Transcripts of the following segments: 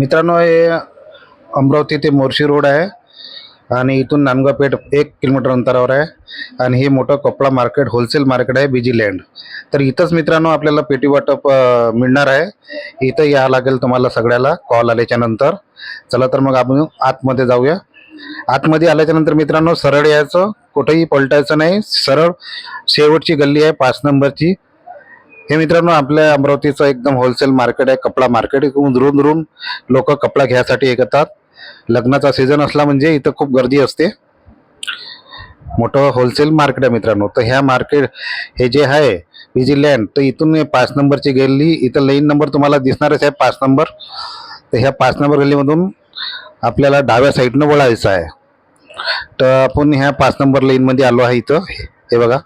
मित्रांनो हे अमरावती ते मोर्शी रोड आहे आणि इथून नांदगाव पेठ एक किलोमीटर अंतरावर आहे आणि हे मोठं कपडा मार्केट होलसेल मार्केट आहे बीजी लँड तर इथंच मित्रांनो आपल्याला पेटी वाटप मिळणार आहे. इथं या लागेल तुम्हाला सगळ्याला कॉल आल्याच्यानंतर. चला तर मग आपण आतमध्ये जाऊया. आतमध्ये आल्याच्यानंतर मित्रांनो सरळ यायचं. कुठेही पलटायचं नाही. सरळ शेवटची गल्ली आहे पाच नंबरची. हे मित्रांनो आपल्या अमरावतीचं एकदम होलसेल मार्केट आहे. कपडा मार्केट इकडून दुरून दुरून लोक कपडा घ्यायसाठी येतात लग्नाचा सीझन असला म्हणजे इथं खूप गर्दी असते. मोठं होलसेल मार्केट आहे मित्रांनो. तर ह्या मार्केट हे जे आहे विजी लँड तर इथून पाच नंबरची गल्ली इथं लाईन नंबर तुम्हाला दिसणारच आहे पाच नंबर. तर ह्या पाच नंबर गल्लीमधून आपल्याला डाव्या साईडनं वळायचं आहे. तर आपण ह्या पाच नंबर लाईनमध्ये आलो आहे इथं. हे बघा.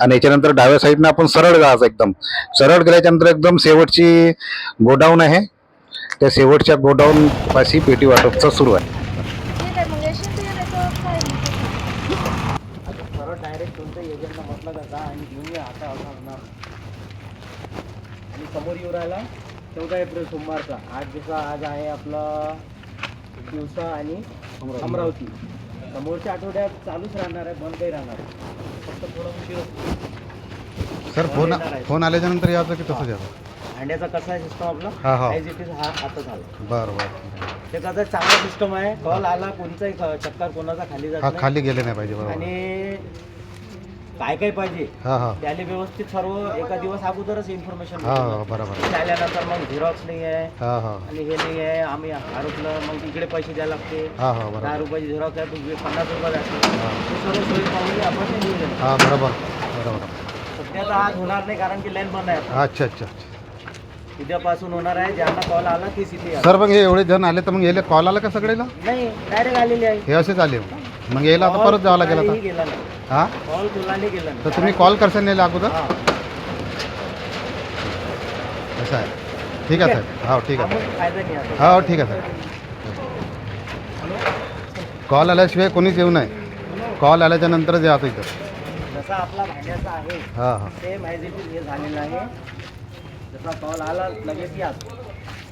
आणि याच्यानंतर डाव्या साईडनं आपण सरळ जायचं एकदम. सरळ गेल्याच्यानंतर एकदम शेवटची गोडाऊन आहे. त्या शेवटच्या गोडाऊन पाशी पेटी वाटपचं सुरू आहे. सरळ डायरेक्ट म्हटलं आणि घेऊन आता समोर येऊ राहिला चौदा एप्रिल सोमवारचा आज जसा आज आहे आपला दिवसा आणि अमरावती समोरच्या आठवड्यात चालूच राहणार आहे बंद काही राहणार. आहे. फक्त थोडं उशीर सर फोन- फोन आल्याच्यानंतर यायचं की तसं यायचं भांड्याचा कसा आहे सिस्टम आपला? हा, हा. ॲज इट इज हा आता झाला. बरं बरं. ते कसं चांगला सिस्टम आहे. कॉल आला कोणताही ख- चक्कर कोणाचा खाली जात नाही. गेले नाही पाहिजे आणि काय काय पाहिजे? हां हां. त्याला व्यवस्थित सर्व एका दिवस अगोदरच इन्फॉर्मेशन बरोबर आल्यानंतर मग झेरॉक्स नाही आहे. हां हां. आणि हे नाही आहे. आम्ही आरोपलं मग इकडे पैसे द्यायला लागते. हां हां दहा रुपयाची झेरॉक्स आहे पन्नास रुपये सर्व सोयी पाहून आपण. हां बरोबर बरोबर. आज होणार नाही कारण की लाईन बंद आहे आता. अच्छा अच्छा उद्यापासून होणार आहे. ज्यांना कॉल आला ती सिटी सर मग हे एवढे जण आले तर मग याला कॉल आला का सगळेला नाही डायरेक्ट आलेली आहे. हे असेच आले. मग यायला आता परत जावं लागेल आता. गेला नाही. हां? कॉल कोणालाही गेला तर तुम्ही कॉल करशाल नेला अगोदर? हा. असं आहे. ठीक आहे साहेब. हो ठीक आहे. मग फायदा नाही आता. हो ठीक आहे साहेब. कॉल आल्याशिवाय कोणीच येऊ नये. कॉल आल्याच्या नंतरच या आता इथं. जसा आपला भांड्याचा आहे हां हां. इट इज हे झालेलं आहे. जसा कॉल आला लगेच या.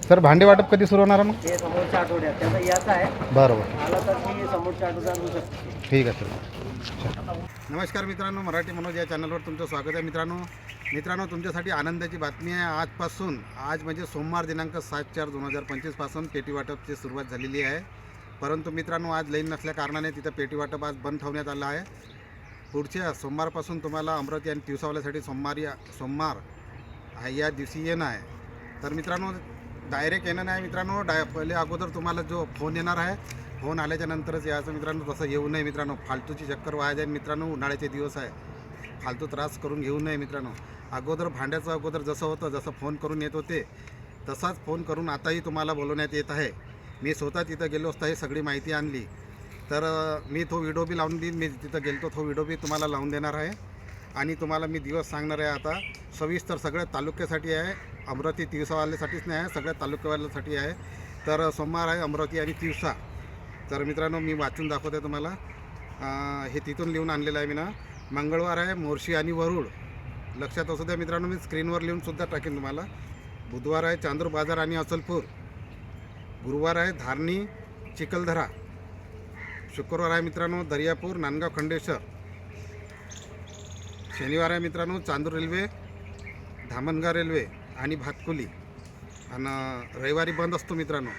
सर भांडे वाटप कधी सुरू होणार मग? ते समोरच्या आठवड्यात. त्याचा याचा आहे. बरोबर. आला तर मी समोरच्या आठवड्यात शकतो. ठीक आहे सर. नमस्कार मित्रांनो मराठी मनोज या चॅनलवर तुमचं स्वागत आहे मित्रांनो. मित्रांनो तुमच्यासाठी आनंदाची बातमी आहे. आजपासून आज म्हणजे सोमवार दिनांक सात चार दोन हजार पंचवीसपासून पेटी वाटपची सुरुवात झालेली आहे. परंतु मित्रांनो आज लाईन नसल्या कारणाने तिथं पेटी वाटप आज बंद ठेवण्यात आलं आहे. पुढच्या सोमवारपासून तुम्हाला अमरावती आणि दिवसावाल्यासाठी सोमवार या सोमवार या दिवशी येणं आहे. तर मित्रांनो डायरेक्ट येणं नाही मित्रांनो. डाय पहिले अगोदर तुम्हाला जो फोन येणार आहे फोन आल्याच्या नंतरच यायचं मित्रांनो. तसं येऊ नये मित्रांनो. फालतूची चक्कर वाया जाईल मित्रांनो. उन्हाळ्याचे दिवस आहे. फालतू त्रास करून घेऊ नये मित्रांनो. अगोदर भांड्याचं अगोदर जसं होतं जसं फोन करून येत होते तसाच फोन करून आताही तुम्हाला बोलवण्यात येत आहे. मी स्वतः तिथं गेलो असता ही सगळी माहिती आणली. तर मी तो व्हिडिओ बी लावून देईन. मी तिथं गेलतो तो व्हिडिओ बी तुम्हाला लावून देणार आहे. आणि तुम्हाला मी दिवस सांगणार आहे आता सविस्तर सगळ्या तालुक्यासाठी आहे. अमरावती तिवसावाल्यासाठीच नाही आहे सगळ्या तालुक्यावाल्यासाठी आहे. तर सोमवार आहे अमरावती आणि तिवसा. तर मित्रांनो मी वाचून दाखवते तुम्हाला. हे तिथून लिहून आणलेलं आहे मी ना. मंगळवार आहे मोर्शी आणि वरुड. लक्षात असू द्या मित्रांनो मी स्क्रीनवर लिहूनसुद्धा टाकेन तुम्हाला. बुधवार आहे चांदूर बाजार आणि अचलपूर गुरुवार आहे धारणी चिखलदरा. शुक्रवार आहे मित्रांनो दर्यापूर नांदगाव खंडेश्वर. शनिवार आहे मित्रांनो चांदूर रेल्वे धामणगाव रेल्वे आणि भातकुली. आणि रविवारी बंद असतो मित्रांनो.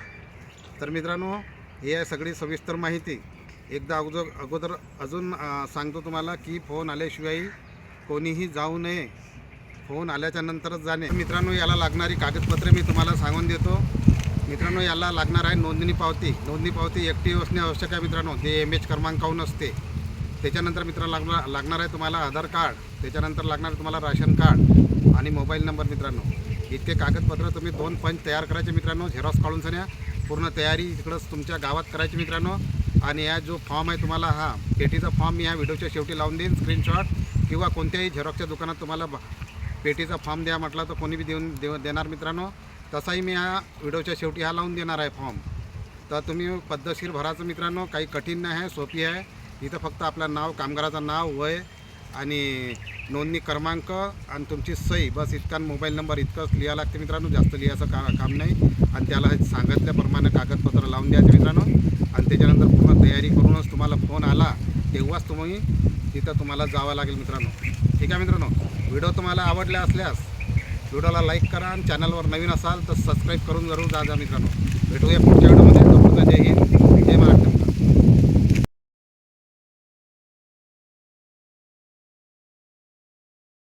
तर मित्रांनो हे आहे सगळी सविस्तर माहिती. एकदा अगोदर अगोदर अजून सांगतो तुम्हाला की फोन आल्याशिवाय कोणीही जाऊ नये. फोन आल्याच्या नंतरच जाणे. मित्रांनो याला लागणारी कागदपत्रे मी तुम्हाला सांगून देतो. मित्रांनो याला लागणार आहे नोंदणी पावती. नोंदणी पावती एकटी असणे आवश्यक आहे मित्रांनो. ते एम एच क्रमांकाहून असते? त्याच्यानंतर मित्रांनो लागणार लागणार आहे तुम्हाला आधार कार्ड. त्याच्यानंतर लागणार तुम्हाला राशन कार्ड आणि मोबाईल नंबर मित्रांनो. इतके कागदपत्र तुम्ही दोन पंच तयार करायचे मित्रांनो. झेरॉक्स काढून सण्या पूर्ण तयारी तिकडंच तुमच्या गावात करायची मित्रांनो. आणि या जो फॉर्म आहे तुम्हाला हा पेटीचा फॉर्म मी या व्हिडिओच्या शेवटी लावून देईन. स्क्रीनशॉट किंवा कोणत्याही झेरॉक्सच्या दुकानात तुम्हाला पेटीचा फॉर्म द्या म्हटला तर कोणी बी देऊन देव देणार मित्रांनो. तसाही मी या व्हिडिओच्या शेवटी हा लावून देणार आहे फॉर्म. तर तुम्ही पद्धतशीर भराचं मित्रांनो काही कठीण नाही आहे सोपी आहे. इथं फक्त आपलं नाव कामगाराचं नाव वय आणि नोंदणी क्रमांक आणि तुमची सही. बस इतका मोबाईल नंबर इतकंच लिहा लागते मित्रांनो जास्त लिहायचं का काम नाही. आणि त्याला हे सांगितल्याप्रमाणे कागदपत्र लावून द्यायचे मित्रांनो. आणि त्याच्यानंतर पूर्ण तयारी करूनच तुम्हाला फोन आला तेव्हाच तुम्ही तिथं तुम्हाला जावं लागेल मित्रांनो. ठीक आहे मित्रांनो? व्हिडिओ तुम्हाला आवडला असल्यास व्हिडिओला लाईक करा आणि चॅनलवर नवीन असाल तर सबस्क्राईब करून जरूर जा मित्रांनो. भेटूया पुढच्या व्हिडिओमध्ये. जय हिंद. जय महाराष्ट्र.